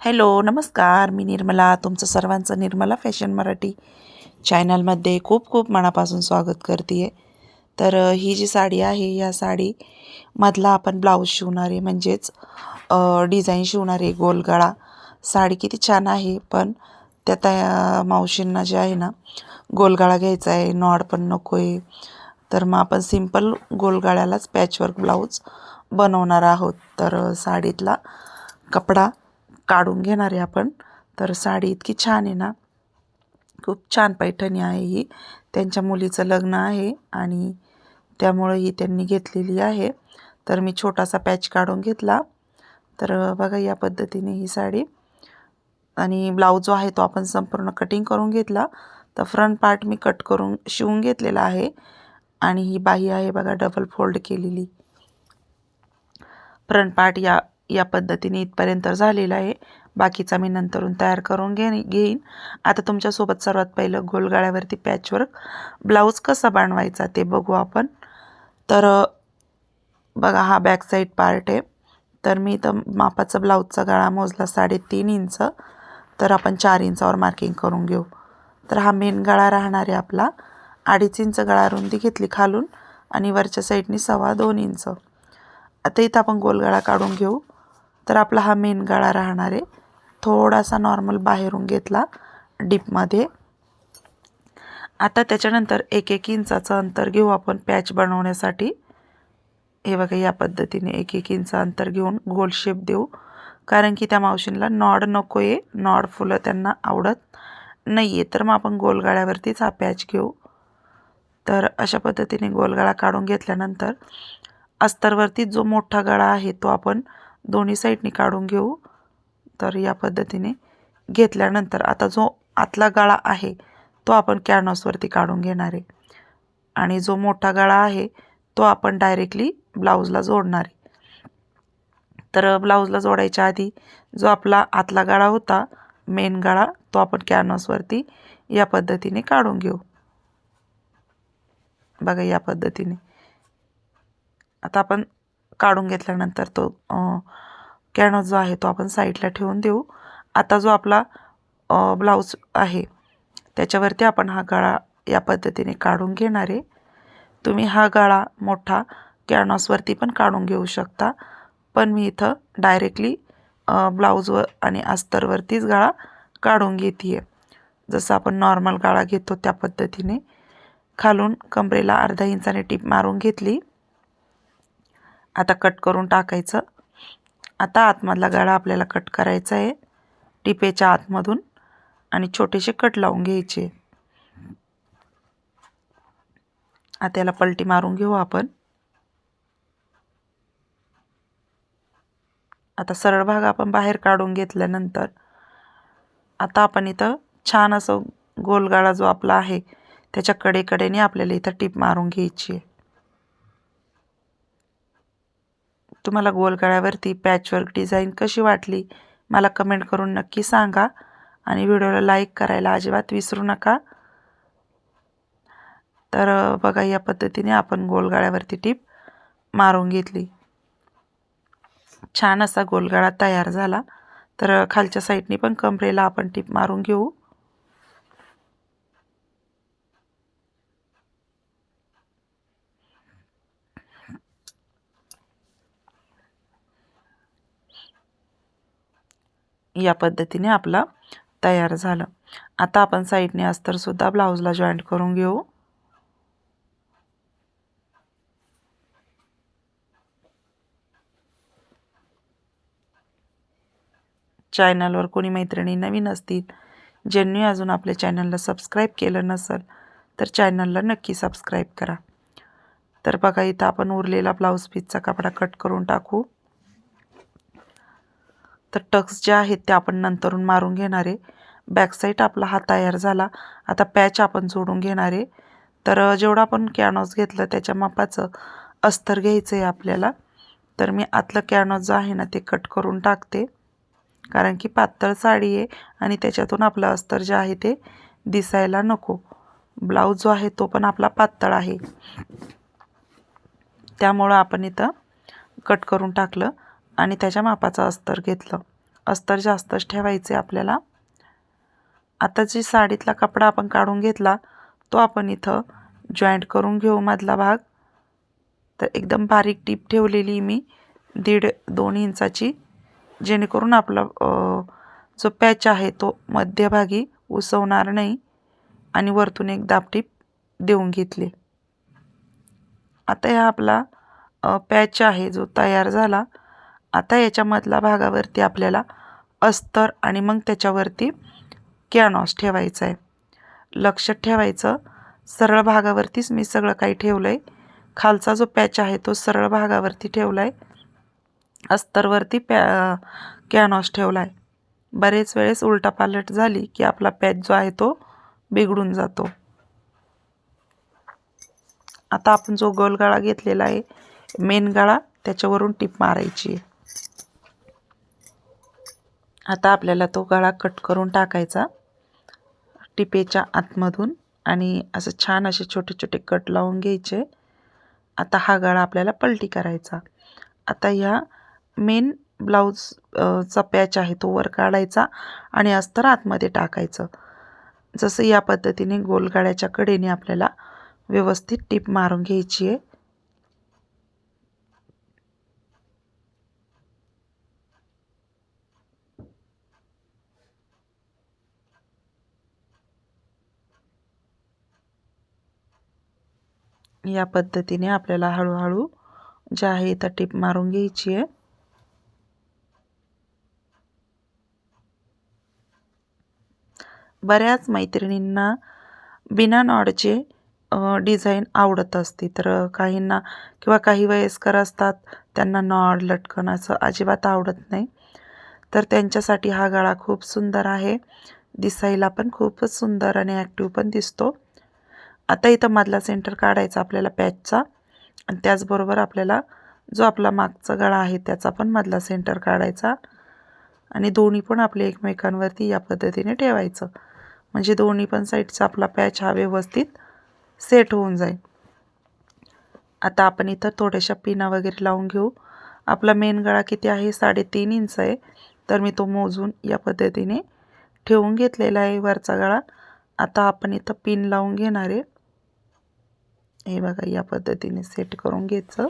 Hello नमस्कार. मी निर्मला तुमचं सर्वांचं निर्मला फॅशन मराठी चॅनलमध्ये खूप खूप मनापासून स्वागत करते आहे तर ही जी साडी आहे या साडीमधला आपण ब्लाऊज शिवणार आहे. म्हणजेच डिझाईन शिवणार आहे गोलगळा. साडी किती छान आहे पण त्या त्या मावशींना जे आहे ना गोलगळा घ्यायचा आहे नॉड पण नको आहे तर मग आपण सिंपल गोलगळ्यालाच पॅचवर्क ब्लाऊज बनवणार आहोत. तर साडीतला कपडा काढून घेणार आहे आपण. तर साडी इतकी छान आहे ना. खूप छान पैठणी आहे ही. त्यांच्या मुलीचं लग्न आहे आणि त्यामुळं ही त्यांनी घेतलेली आहे. तर मी छोटासा पॅच काढून घेतला. तर बघा या पद्धतीने ही साडी. आणि ब्लाऊज जो आहे तो आपण संपूर्ण कटिंग करून घेतला. तर फ्रंट पार्ट मी कट करून शिवून घेतलेला आहे. आणि ही बाही आहे बघा डबल फोल्ड केलेली. फ्रंट पार्ट या या पद्धतीने इथपर्यंत झालेला आहे. बाकीचा मी नंतरून तयार करून घे घेईन. आता तुमच्यासोबत सर्वात पहिलं गोलगाळ्यावरती पॅचवर्क ब्लाऊज कसा बनवायचा ते बघू आपण. तर बघा हा बॅक साईड पार्ट आहे. तर मी इथं मापाचा ब्लाऊजचा गळा मोजला साडेतीन इंच. तर आपण चार इंचावर मार्किंग करून घेऊ. तर हा मेन गळा राहणार आहे आपला. अडीच इंच गळा रुंदी घेतली खालून आणि वरच्या साईडनी सव्वा दोन इंच. आता इथं आपण गोलगळा काढून घेऊ. तर आपला हा मेन गळा राहणार आहे. थोडासा नॉर्मल बाहेरून घेतला डीपमध्ये आता त्याच्यानंतर एक एक इंचाचं अंतर घेऊ आपण पॅच बनवण्यासाठी. हे बघा या पद्धतीने एक एक इंच अंतर घेऊन गोल शेप देऊ. कारण की त्या मावशींना नॉड नको आहे नॉड फुलं त्यांना आवडत नाही आहे तर मग आपण गोलगाळ्यावरतीच हा पॅच घेऊ. तर अशा पद्धतीने गोलगाळा काढून घेतल्यानंतर अस्तरवरती जो मोठा गळा आहे तो आपण दोन्ही साईडने काढून घेऊ. तर या पद्धतीने घेतल्यानंतर आता जो आतला गळा आहे तो आपण कॅनॉसवरती काढून घेणार आहे. आणि जो मोठा गळा आहे तो आपण डायरेक्टली ब्लाऊजला जोडणार आहे. तर ब्लाऊजला जोडायच्या आधी जो आपला आतला गळा होता मेन गळा तो आपण कॅनॉसवरती या पद्धतीने काढून घेऊ. बघा या पद्धतीने. आता आपण काढून घेतल्यानंतर तो कॅनो जो आहे तो आपण साईडला ठेवून देऊ. आता जो आपला ब्लाऊज आहे त्याच्यावरती आपण हा गळा या पद्धतीने काढून घेणार आहे. तुम्ही हा गळा मोठा कॅनॉसवरती पण काढून घेऊ शकता. पण मी इथं डायरेक्टली ब्लाऊजवर आणि अस्तरवरतीच गळा काढून घेते आहे जसं आपण नॉर्मल गळा घेतो त्या पद्धतीने. खालून कमरेला अर्धा इंचाने टीप मारून घेतली. आता कट करून टाकायचं. आता आतमधला गाळा आपल्याला कट करायचा आहे. टिपेच्या आतमधून आणि छोटेसे कट लावून घ्यायचे. आता याला पलटी मारून घेऊ आपण. आता सरळ भाग आपण बाहेर काढून घेतल्यानंतर आता आपण इथं छान असं गोलगाळा जो आपला आहे त्याच्या कडेकडेने आपल्याला इथं टीप मारून घ्यायची आहे. तुम्हाला गोलगळ्यावरती पॅचवर्क डिझाईन कशी वाटली मला कमेंट करून नक्की सांगा. आणि व्हिडिओला लाईक करायला अजिबात विसरू नका. तर बघा या पद्धतीने आपण गोलगाळ्यावरती टीप मारून घेतली. छान असा गोलगाळा तयार झाला. तर खालच्या साईडनी पण कमरेला आपण टीप मारून घेऊ. या पद्धतीने आपला तयार झालं. आता आपण साईडने अस्तरसुद्धा ब्लाऊजला जॉईंट करून घेऊ. चॅनलवर कोणी मैत्रिणी नवीन असतील ज्यांनी अजून आपल्या चॅनलला सबस्क्राईब केलं नसेल तर चॅनलला नक्की सबस्क्राईब करा. तर बघा इथं आपण उरलेला ब्लाऊज पीसचा कपडा कट करून टाकू. तर टक्स जे आहेत ते आपण नंतरून मारून घेणार आहे. बॅकसाईट आपला हा तयार झाला. आता पॅच आपण जोडून घेणार आहे. तर जेवढा जेवढं आपण कॅनॉस घेतलं त्याच्या मापाचं अस्तर घ्यायचं आहे आपल्याला. तर मी आतलं कॅनॉस जो आहे ना ते कट करून टाकते. कारण की पातळ साडी आहे आणि त्याच्यातून आपलं अस्तर जे आहे ते दिसायला नको. ब्लाऊज जो आहे तो पण आपला पातळ आहे. त्यामुळं आपण इथं कट करून टाकलं. आणि त्याच्या मापाचं अस्तर घेतलं. अस्तर जास्तच ठेवायचे आपल्याला. आता जी साडीतला कपडा आपण काढून घेतला तो आपण इथं जॉईंट करून घेऊ मधला भाग. तर एकदम बारीक टीप ठेवलेली मी दीड दोन इंचाची जेणेकरून आपला जो पॅच आहे तो मध्यभागी उसवणार नाही आणि वरतून एक दाबटीप देऊन घेतली. आता हा आपला पॅच आहे जो तयार झाला आता याच्यामधला भागावरती आपल्याला अस्तर आणि मग त्याच्यावरती कॅनॉस ठेवायचं आहे लक्ष ठेवायचं सरळ भागावरतीच मी सगळं काही ठेवलं आहे खालचा जो पॅच आहे तो सरळ भागावरती ठेवला आहे अस्तरवरती पॅ कॅनॉस ठेवला आहे बरेच वेळेस उलटापालट झाली की आपला पॅच जो आहे तो बिघडून जातो. आता आपण जो गोलगाळा घेतलेला आहे मेन गळा त्याच्यावरून टीप मारायची आहे. आता आपल्याला तो गळा कट करून टाकायचा टिपेच्या आतमधून आणि असं छान असे छोटे छोटे कट लावून घ्यायचे. आता हा गळा आपल्याला पलटी करायचा. आता ह्या मेन ब्लाऊज चा पॅच आहे तो वर काढायचा आणि अस्तर आतमध्ये टाकायचं. जसं या पद्धतीने गोलगाड्याच्या कडेने आपल्याला व्यवस्थित टीप मारून घ्यायची आहे. या पद्धतीने आपल्याला हळूहळू जे आहे इथं टीप मारून घ्यायची आहे. बऱ्याच मैत्रिणींना बिना नॉडचे डिझाईन आवडत असते. तर काहींना किंवा काही वयस्कर असतात त्यांना नॉड लटकन असं अजिबात आवडत नाही. तर त्यांच्यासाठी हा गळा खूप सुंदर आहे. दिसायला पण खूपच सुंदर आणि ॲक्टिव्ह पण दिसतो. आता इथं मधला सेंटर काढायचा आपल्याला पॅचचा आणि त्याचबरोबर आपल्याला जो आपला मागचा गळा आहे त्याचा पण मधला सेंटर काढायचा. आणि दोन्ही पण आपले एकमेकांवरती या पद्धतीने ठेवायचं. म्हणजे दोन्ही पण साईडचा आपला पॅच हा व्यवस्थित सेट होऊन जाईल. आता आपण इथं थोड्याशा पिना वगैरे लावून घेऊ. आपला मेन गळा किती आहे? साडेतीन इंच आहे. तर मी तो मोजून या पद्धतीने ठेवून घेतलेला आहे वरचा गळा. आता आपण इथं पिन लावून घेणार आहे. हे बघा या पद्धतीने सेट करून घ्यायचं.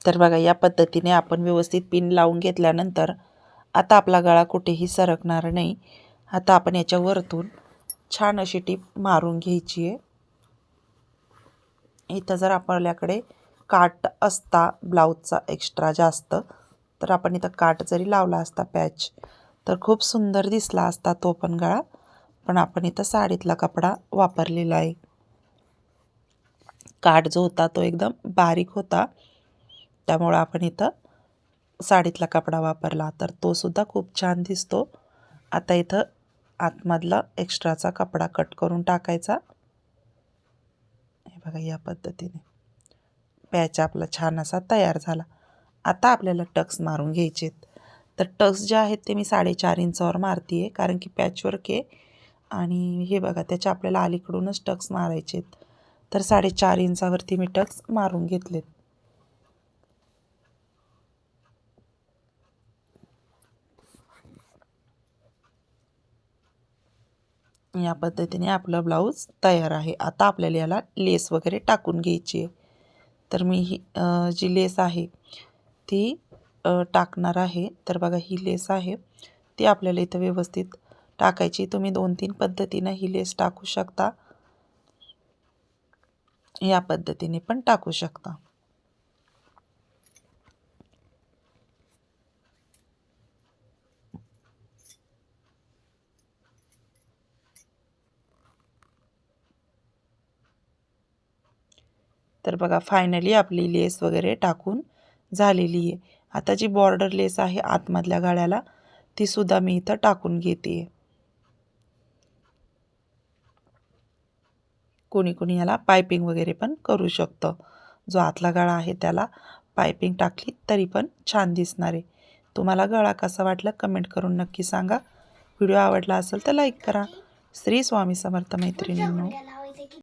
तर बघा या पद्धतीने आपण व्यवस्थित पिन लावून घेतल्यानंतर आता आपला गळा कुठेही सरकणार नाही. आता आपण याच्या वरतून छान अशी टीप मारून घ्यायची आहे. इथं जर आपल्याकडे काट असता ब्लाऊजचा एक्स्ट्रा जास्त तर आपण इथं काट जरी लावला असता पॅच तर खूप सुंदर दिसला असता तो पण गळा पण आपण इथं साडीतला कपडा वापरलेला आहे. काठ जो होता तो एकदम बारीक होता त्यामुळं आपण इथं साडीतला कपडा वापरला. तर तो सुद्धा खूप छान दिसतो. आता इथं आतमधला एक्स्ट्राचा कपडा कट करून टाकायचा. हे बघा या पद्धतीने. पॅच आपला छान असा तयार झाला. आता आपल्याला टक्स मारून घ्यायचेत. तर टक्स जे आहेत ते मी साडेचार इंचावर मारते आहे कारण की पॅचवर्क आहे. आणि हे बघा त्याच्या आपल्याला अलीकडूनच टक्स मारायचे आहेत. तर साडेचार इंचावरती मी टक्स मारून घेतलेत. या पद्धतीने आपलं ब्लाऊज तयार आहे. आता आपल्याला याला लेस वगैरे टाकून घ्यायची आहे. तर मी ही जी लेस आहे ती टाकणार आहे. तर बघा ही लेस आहे. ती आपल्याला इथं व्यवस्थित टाकायची. तुम्ही दोन तीन पद्धतीनं ही लेस टाकू शकता. या पद्धतीने पण टाकू शकता. तर बघा फायनली आपली लेस वगैरे टाकून झालेली आहे. आता जी बॉर्डर लेस आहे आतमधल्या गाळ्याला ती सुद्धा मी इथं टाकून घेते. कोणी कोणी याला पायपिंग वगैरे पण करू शकतं. जो आतला गळा आहे त्याला पायपिंग टाकली तरी पण छान दिसणार आहे. तुम्हाला गळा कसा वाटला कमेंट करून नक्की सांगा. व्हिडिओ आवडला असेल तर लाईक करा. श्री स्वामी समर्थ मैत्रिणींनो.